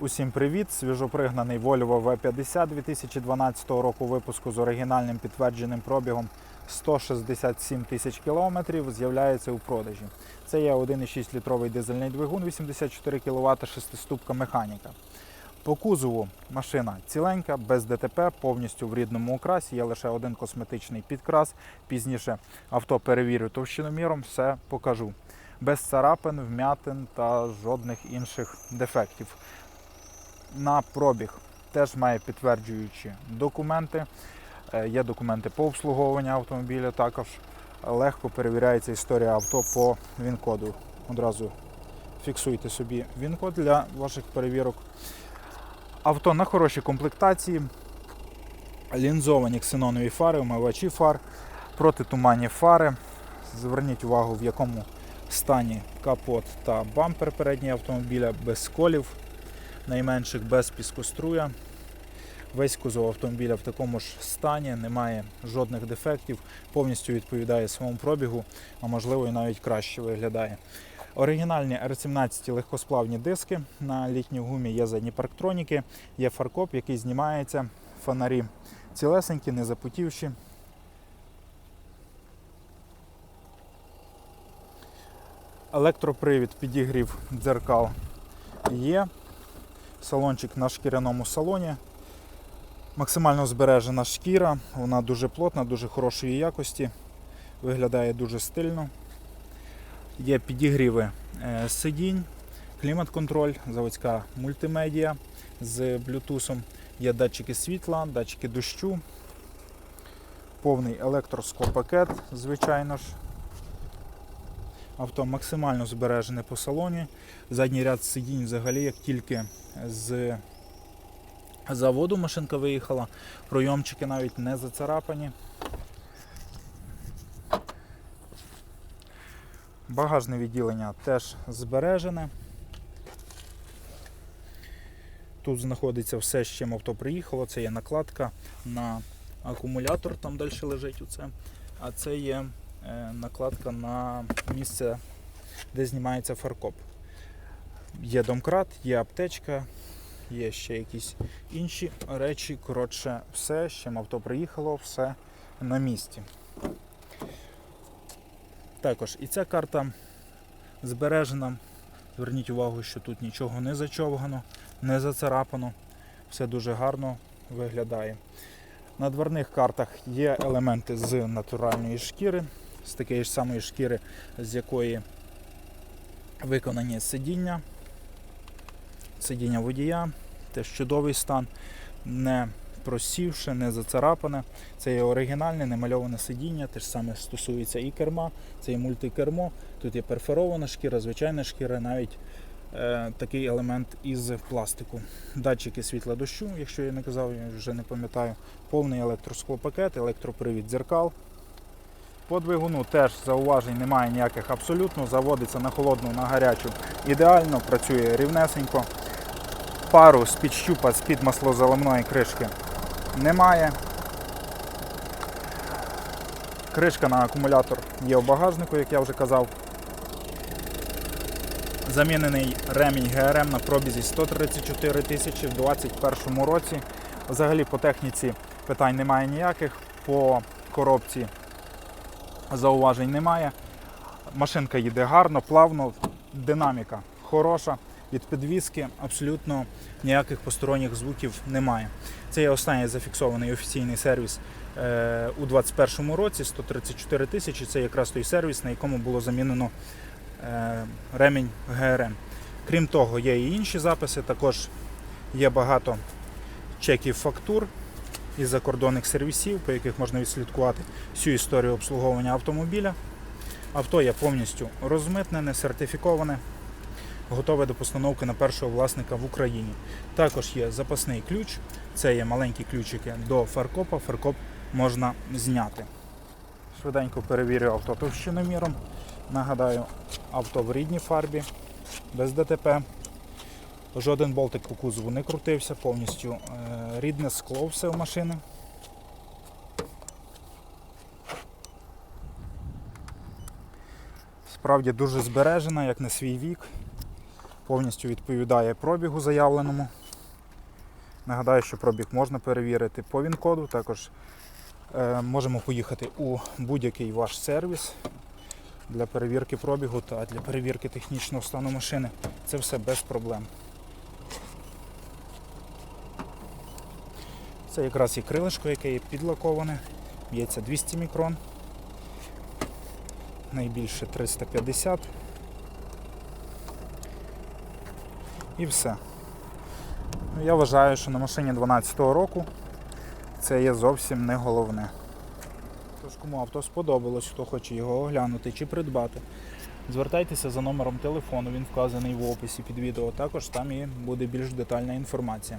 Усім привіт! Свіжопригнаний Volvo V50 2012 року випуску з оригінальним підтвердженим пробігом 167 тисяч кілометрів з'являється у продажі. Це є 1,6 літровий дизельний двигун, 84 кВт, шестиступка механіка. По кузову машина ціленька, без ДТП, повністю в рідному окрасі. Є лише один косметичний підкрас. Пізніше авто перевірю товщиноміром, все покажу. Без царапин, вмятин та жодних інших дефектів на пробіг теж має підтверджуючі документи. Е, Є документи по обслуговуванню автомобіля. Також легко перевіряється історія авто по ВІН-коду. Одразу фіксуйте собі ВІН-код для ваших перевірок. Авто на хорошій комплектації, лінзовані ксенонові фари, омивачі фар, протитуманні фари. Зверніть увагу, в якому стані капот та бампер переднього автомобіля без сколів найменших без піскоструя. Весь кузов автомобіля в такому ж стані, немає жодних дефектів, повністю відповідає своєму пробігу, а можливо і навіть краще виглядає. Оригінальні R17 легкосплавні диски на літній гумі є задні парктроніки, є фаркоп, який знімається, фонарі цілесенькі, не запутівші. Електропривід, підігрів дзеркал є. Салончик на шкіряному салоні. Максимально збережена шкіра, вона дуже плотна, дуже хорошої якості, виглядає дуже стильно. Є підігріви е, сидінь, клімат-контроль, заводська мультимедіа з блютусом, є датчики світла, датчики дощу, повний електросклопакет, звичайно ж. Авто максимально збережене по салоні. Задній ряд сидінь взагалі, як тільки з заводу машинка виїхала, пройомчики навіть не зацарапані. Багажне відділення теж збережене. Тут знаходиться все, з чим авто приїхало. Це є накладка на акумулятор, там далі лежить оце. А це є накладка на місце, де знімається фаркоп. Є домкрат, є аптечка, є ще якісь інші речі. Коротше, все, з чим авто приїхало, все на місці. Також і ця карта збережена. Зверніть увагу, що тут нічого не зачовгано, не зацарапано. Все дуже гарно виглядає. На дверних картах є елементи з натуральної шкіри, з такої ж самої шкіри, з якої виконані сидіння, сидіння водія, теж чудовий стан, не просівши, не зацарапане. Це є оригінальне, немальоване сидіння, те ж саме стосується і керма, це є мультикермо, тут є перфорована шкіра, звичайна шкіра, навіть е, такий елемент із пластику. Датчики світла дощу, якщо я не казав, я вже не пам'ятаю, повний електросклопакет, електропривід дзеркал. По двигуну теж зауважень немає ніяких абсолютно. Заводиться на холодну, на гарячу. Ідеально, працює рівнесенько. Пару з-під щупа, з-під маслозаливної кришки немає. Кришка на акумулятор є в багажнику, як я вже казав. Замінений ремінь ГРМ на пробізі 134 тисячі в 2021 році. Взагалі по техніці питань немає ніяких. По коробці зауважень немає. Машинка їде гарно, плавно, динаміка хороша. Від підвіски абсолютно ніяких посторонніх звуків немає. Це є останній зафіксований офіційний сервіс е, у 2021 році 134 тисячі. Це якраз той сервіс, на якому було замінено е, ремінь ГРМ. Крім того, є і інші записи. Також є багато чеків фактур із закордонних сервісів, по яких можна відслідкувати всю історію обслуговування автомобіля. Авто є повністю розмитнене, сертифіковане, готове до постановки на першого власника в Україні. Також є запасний ключ, це є маленькі ключики до фаркопа. Фаркоп можна зняти. Швиденько перевірю авто товщиноміром. Нагадаю, авто в рідній фарбі, без ДТП. Жоден болтик по кузову не крутився, повністю е, рідне скло все в машини. Справді дуже збережена, як на свій вік. повністю відповідає пробігу заявленому. Нагадаю, що пробіг можна перевірити по ВІН-коду. Також е, можемо поїхати у будь-який ваш сервіс для перевірки пробігу та для перевірки технічного стану машини. Це все без проблем. Це якраз і крилишко, яке є підлаковане. Б'ється 200 мікрон. Найбільше 350. І все. Ну, Я вважаю, що на машині 12-го року це є зовсім не головне. Тож кому авто сподобалось, хто хоче його оглянути чи придбати, звертайтеся за номером телефону, він вказаний в описі під відео. Також там і буде більш детальна інформація.